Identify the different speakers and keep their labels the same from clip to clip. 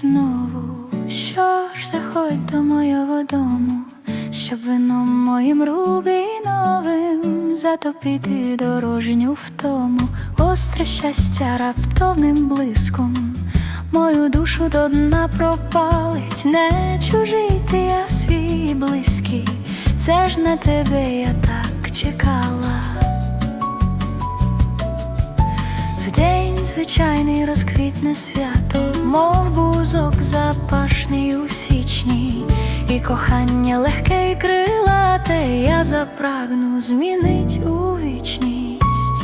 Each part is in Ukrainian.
Speaker 1: знову, що ж заходь до моєго дому, щоб вином моїм рубіновим затопити дорожню втому, остре щастя раптовним блиском, мою душу до дна пропалить, не чужий ти, а свій близький, це ж на тебе я так чекала. Вдень звичайний розквітне свято, мов бузок запашний у січні, і кохання легке й крилате, я запрагну змінить у вічність.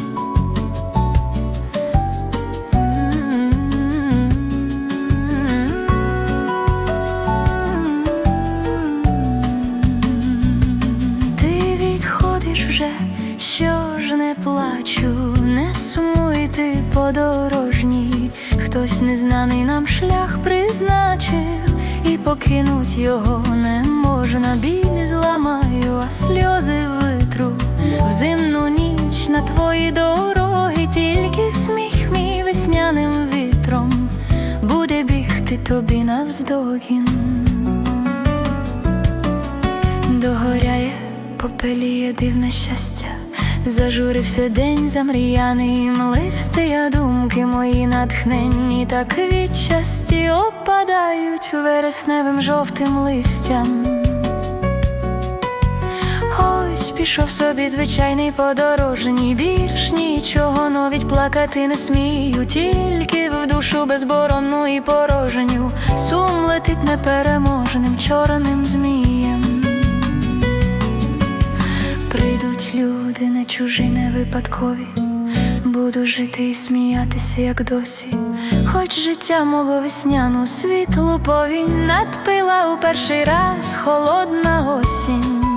Speaker 1: Ти відходиш вже, що ж не плачу, не сумуй ти подорожній, хтось незнаний нам шлях призначив, і покинуть його не можна, біль зламаю, а сльози витру в зимну ніч на твої дороги, тільки сміх мій весняним вітром буде бігти тобі навздогін. Догоряє, попеліє дивне щастя, зажурився день замріяний, млисти, я думки мої натхненні, так від щасті опадають вересневим жовтим листям. Ось пішов собі звичайний подорожній, більш нічого навіть плакати не смію, тільки в душу безборонну і порожню, сум летить непереможним чорним змієм. Прийдуть люди, не чужі, не випадкові. Буду жити і сміятися, як досі. Хоч життя мого весняну світлу повінь надпила у перший раз холодна осінь.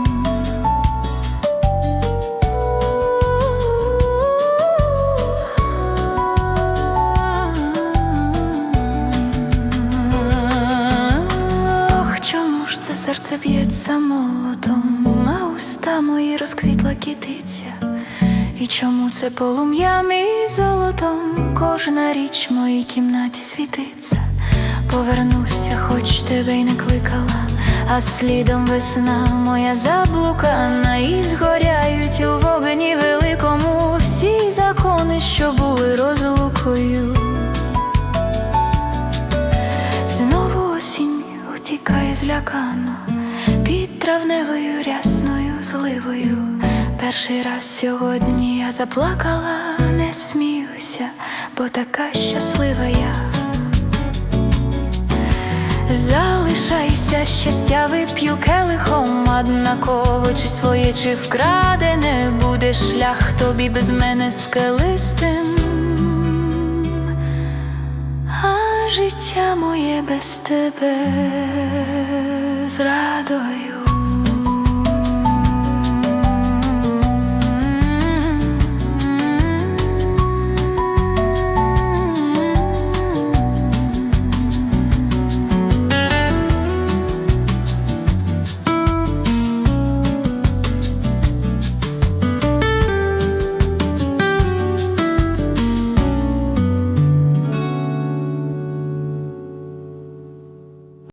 Speaker 1: Серце б'ється молотом, а уста мої розквітла кітиця, і чому це полум'ям і золотом? Кожна річ в моїй кімнаті світиться, повернуся, хоч тебе й не кликала, а слідом весна моя заблукана, і згоряють у вогні великому всі закони, що були злякано під травневою рясною зливою. Перший раз сьогодні я заплакала, не сміюся, бо така щаслива я. Залишайся, щастя вип'ю келихом, однаково чи своє, чи вкрадене буде шлях тобі без мене скелистим. А життя моє без тебе зрадою.